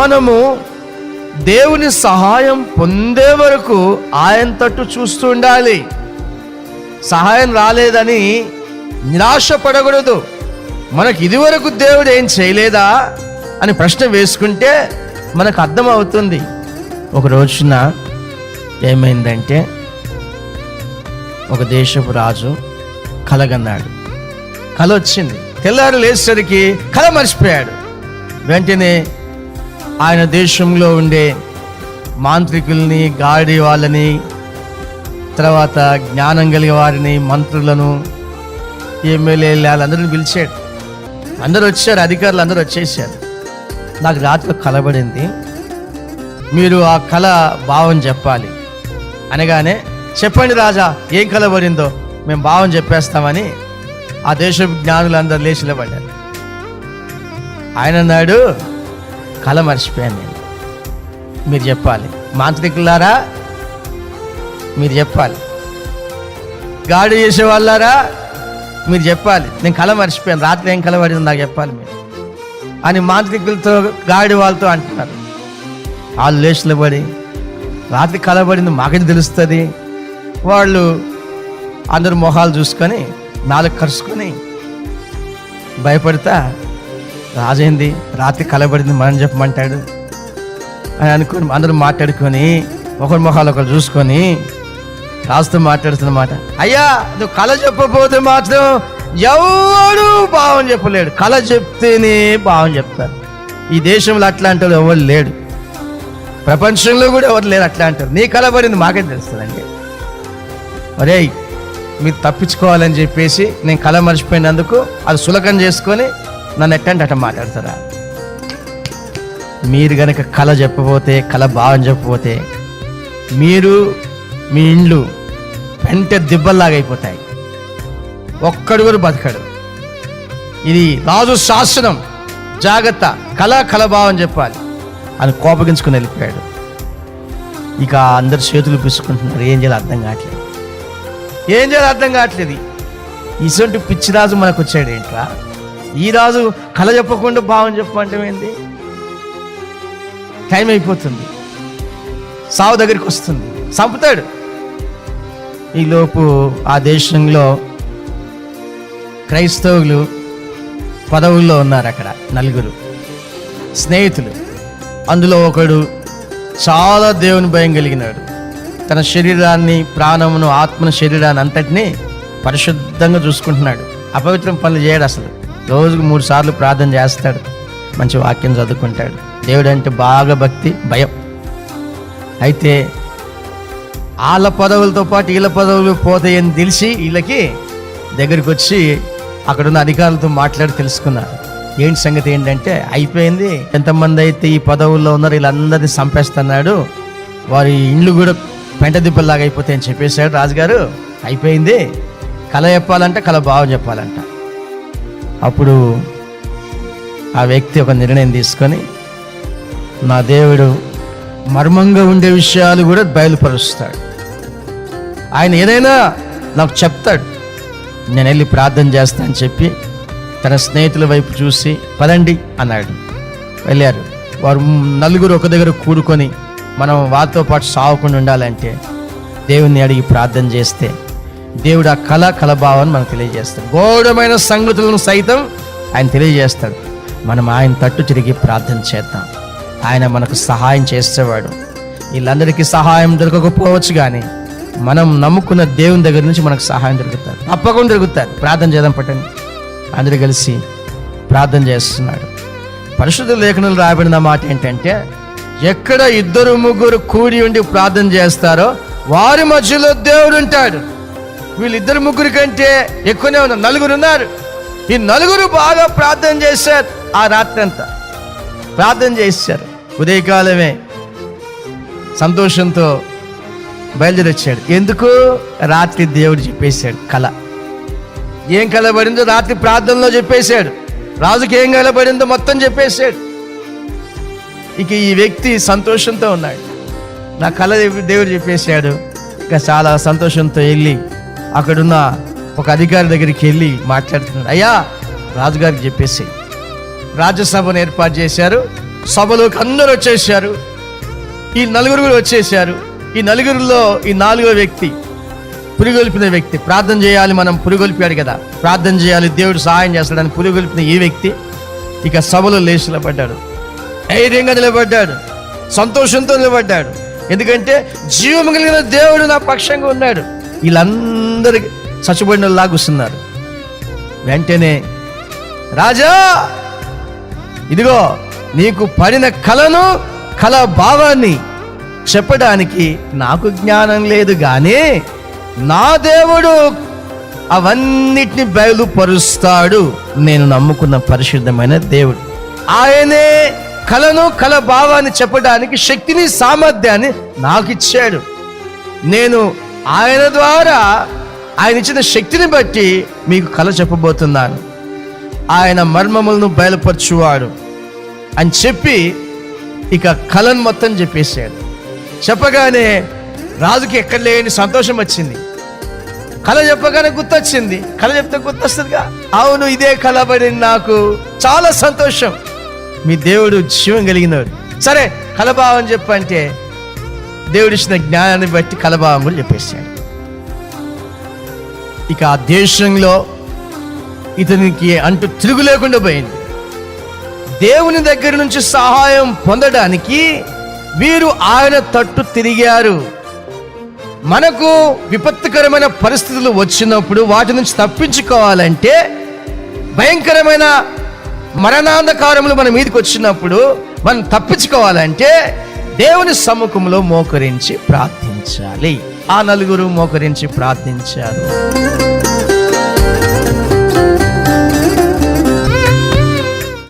మనము దేవుని సహాయం పొందే వరకు ఆయన తట్టు చూస్తూ ఉండాలి. సహాయం రాలేదని నిరాశపడకూడదు. మనకు ఇదివరకు దేవుడు ఏం చేయలేదా అని ప్రశ్న వేసుకుంటే మనకు అర్థమవుతుంది. ఒక రోజున ఏమైందంటే ఒక దేశపు రాజు కలగన్నాడు. కల వచ్చింది తెల్లారు లేచేసరికి కల మర్చిపోయాడు. వెంటనే ఆయన దేశంలో ఉండే మాంత్రికుల్ని గాడి వాళ్ళని తర్వాత జ్ఞానం కలిగే వారిని మంత్రులను ఎమ్మెల్యేలు వాళ్ళందరిని పిలిచాడు. అందరూ వచ్చారు అధికారులు అందరూ వచ్చేసారు. నాకు రాత్రి కలబడింది. మీరు ఆ కళ భావం చెప్పాలి. అనగానే చెప్పండి రాజా ఏం కలబడిందో మేము భావం చెప్పేస్తామని ఆ దేశ జ్ఞానులందరూ లేచి నిలబడ్డారు. ఆయన అన్నాడు కళ మర్చిపోయాను నేను. మీరు చెప్పాలి. మాంత్రికులారా? మీరు చెప్పాలి. గాడి చేసే వాళ్ళారా మీరు చెప్పాలి. నేను కళ మర్చిపోయాను. రాత్రి ఏం కళ నాకు చెప్పాలి మీరు. అని మాంత్రికులతో గాడి వాళ్ళతో అంటున్నారు. వాళ్ళు లేచులు పడి రాత్రి కలబడింది మాకేం తెలుస్తుంది. వాళ్ళు అందరు మొహాలు చూసుకొని నాలుగు కరుచుకొని భయపడతా రాజైంది రాత్రి కలబడింది మనం చెప్పమంటాడు. అని అనుకుని అందరూ మాట్లాడుకొని ఒకరి మొహాలు ఒకరు చూసుకొని రాజుతో మాట్లాడుతున్నమాట అయ్యా నువ్వు కళ చెప్పబోతే మాత్రం ఎవడు భావం చెప్పలేడు. కళ చెప్తేనే భావం చెప్తారు. ఈ దేశంలో అట్లాంటి వాళ్ళు ఎవరు లేడు. ప్రపంచంలో కూడా ఎవరు లేరు అట్లా అంటారు నీ కళ పడింది మాకేం తెలుస్తుందండి. ఒరే మీరు తప్పించుకోవాలని చెప్పేసి నేను కళ మర్చిపోయినందుకు అది సులకం చేసుకొని నన్ను ఎట్టండి అట మాట్లాడతారా? మీరు గనక కళ చెప్పబోతే కళ భావం చెప్పబోతే మీరు మీ ఇండ్లు వెంట దిబ్బల్లాగా అయిపోతాయి ఒక్కడు కూడా బతకడు. ఇది రాజు శాసనం. జాగ్రత్త కళ కలభావం చెప్పాలి. అని కోపగించుకుని వెళ్ళిపోయాడు. ఇక అందరు చేతులు పిసుకుంటున్నారు. ఏం చేయాలి అర్థం కావట్లేదు. ఏం చేయాలి అర్థం కావట్లేదు. ఇటువంటి పిచ్చిరాజు మనకు వచ్చాడు ఏంట్రా ఈ రాజు కళ చెప్పకుండా భావం చెప్పమంటే ఏంది? టైం అయిపోతుంది. సావు దగ్గరికి వస్తుంది. చంపుతాడు. ఈలోపు ఆ దేశంలో క్రైస్తవులు పదవుల్లో ఉన్నారు అక్కడ నలుగురు. స్నేహితులు. అందులో ఒకడు చాలా దేవుని భయం కలిగినాడు. తన శరీరాన్ని ప్రాణమును ఆత్మను శరీరాన్ని అంతటినీ పరిశుద్ధంగా చూసుకుంటున్నాడు. అపవిత్రం పనులు చేయడు అసలు. రోజుకు మూడు సార్లు ప్రార్థన చేస్తాడు. మంచి వాక్యం చదువుకుంటాడు. దేవుడు అంటే బాగా భక్తి భయం. అయితే వాళ్ళ పదవులతో పాటు వీళ్ళ పదవులు పోతాయని తెలిసి వీళ్ళకి దగ్గరికి వచ్చి అక్కడున్న అధికారులతో మాట్లాడి తెలుసుకున్నారు. ఏంటి సంగతి ఏంటంటే అయిపోయింది. ఎంతమంది అయితే ఈ పదవుల్లో ఉన్నారు వీళ్ళందరినీ చంపేస్తున్నాడు. వారి ఇండ్లు కూడా పెంట దిబ్బల్లాగా అయిపోతాయని చెప్పేశాడు రాజుగారు. అయిపోయింది. కళ చెప్పాలంటే కళ భావం చెప్పాలంట. అప్పుడు ఆ వ్యక్తి ఒక నిర్ణయం తీసుకొని నా దేవుడు మర్మంగా ఉండే విషయాలు కూడా బయలుపరుస్తాడు. ఆయన ఏదైనా నాకు చెప్తాడు. నేను వెళ్ళి ప్రార్థన చేస్తా అని చెప్పి తన స్నేహితుల వైపు చూసి పదండి అన్నాడు. వెళ్ళారు. వారు నలుగురు ఒక దగ్గర కూడుకొని మనం వారితో పాటు సావకుండా ఉండాలంటే దేవుణ్ణి అడిగి ప్రార్థన చేస్తే దేవుడు ఆ కళ కలభావాన్ని మనకు తెలియజేస్తాడు. ఘోరమైన సంగతులను సైతం ఆయన తెలియజేస్తాడు. మనం ఆయన తట్టు తిరిగి ప్రార్థన చేద్దాం. ఆయన మనకు సహాయం చేసేవాడు. వీళ్ళందరికీ సహాయం దొరకకపోవచ్చు కానీ మనం నమ్ముకున్న దేవుని దగ్గర నుంచి మనకు సహాయం దొరుకుతుంది తప్పకుండా దొరుకుతుంది ప్రార్థన చేద్దాం పట్టండి. అందరూ కలిసి ప్రార్థన చేస్తున్నాడు పరిశుద్ధ లేఖనాలు రాబడిన మాట ఏంటంటే ఎక్కడ ఇద్దరు ముగ్గురు కూడి ఉండి ప్రార్థన చేస్తారో వారి మధ్యలో దేవుడు ఉంటాడు. వీళ్ళిద్దరు ముగ్గురు కంటే ఎక్కువనే ఉన్నారు. నలుగురు ఉన్నారు. ఈ నలుగురు బాగా ప్రార్థన చేశారు. ఆ రాత్రి అంతా ప్రార్థన చేశారు. ఉదయకాలమే సంతోషంతో బయలుదేరొచ్చాడు. ఎందుకు? రాత్రి దేవుడు చెప్పేశాడు కళ ఏం కలబడిందో రాత్రి ప్రార్థనలో చెప్పేశాడు. రాజుకి ఏం కలబడిందో మొత్తం చెప్పేశాడు. ఇక ఈ వ్యక్తి సంతోషంతో ఉన్నాడు. నా కళ దేవుడు చెప్పేశాడు. ఇక చాలా సంతోషంతో వెళ్ళి అక్కడున్న ఒక అధికారి దగ్గరికి వెళ్ళి మాట్లాడుతున్నాడు అయ్యా రాజుగారికి చెప్పేసి. రాజ్యసభను ఏర్పాటు చేశారు. సభలోకి అందరూ వచ్చేసారు. ఈ నలుగురు కూడా వచ్చేసారు. ఈ నలుగురిలో ఈ నాలుగో వ్యక్తి పురిగొల్పిన వ్యక్తి. ప్రార్థన చేయాలి మనం పురిగొల్పాడు కదా. ప్రార్థన చేయాలి దేవుడు సహాయం చేస్తాడని పురిగొల్పిన ఈ వ్యక్తి ఇక సభలో లేచి నిలబడ్డాడు. ధైర్యంగా నిలబడ్డాడు. సంతోషంతో నిలబడ్డాడు. ఎందుకంటే జీవం కలిగిన దేవుడు నా పక్షంగా ఉన్నాడు. వీళ్ళందరికీ చచ్చిపోయిన లాగుస్తున్నారు వెంటనే రాజా ఇదిగో నీకు పడిన కలను కల భావాన్ని చెప్పడానికి నాకు జ్ఞానం లేదు కానీ నా దేవుడు అవన్నిటిని బయలుపరుస్తాడు. నేను నమ్ముకున్న పరిశుద్ధమైన దేవుడు. ఆయనే కలను కల భావాన్ని చెప్పడానికి శక్తిని సామర్థ్యాన్ని నాకు ఇచ్చాడు నేను ఆయన ద్వారా ఆయన ఇచ్చిన శక్తిని బట్టి మీకు కల చెప్పబోతున్నాను. ఆయన మర్మములను బయలుపరచువాడు అని చెప్పి ఇక కళను మొత్తం చెప్పేశాడు. చెప్పగానే రాజుకి ఎక్కడ లేని సంతోషం వచ్చింది. కళ చెప్పగానే గుర్తొచ్చింది. కళ చెప్తే గుర్తొస్తుందిగా. అవును ఇదే కళ నాకు. చాలా సంతోషం. మీ దేవుడు జీవం కలిగినవాడు సరే కలభావం చెప్పంటే దేవుడిచ్చిన జ్ఞానాన్ని బట్టి కలభావం కూడా చెప్పేశాడు. ఇక ఆ దేశంలో ఇతనికి అంటూ తిరుగు లేకుండా పోయింది. దేవుని దగ్గర నుంచి సహాయం పొందడానికి వీరు ఆయన తట్టు తిరిగారు. మనకు విపత్తుకరమైన పరిస్థితులు వచ్చినప్పుడు వాటి నుంచి తప్పించుకోవాలంటే భయంకరమైన మరణాంధకారములు మన మీదకి వచ్చినప్పుడు మనం తప్పించుకోవాలంటే దేవుని సముఖంలో మోకరించి ప్రార్థించాలి. ఆ నలుగురు మోకరించి ప్రార్థించారు.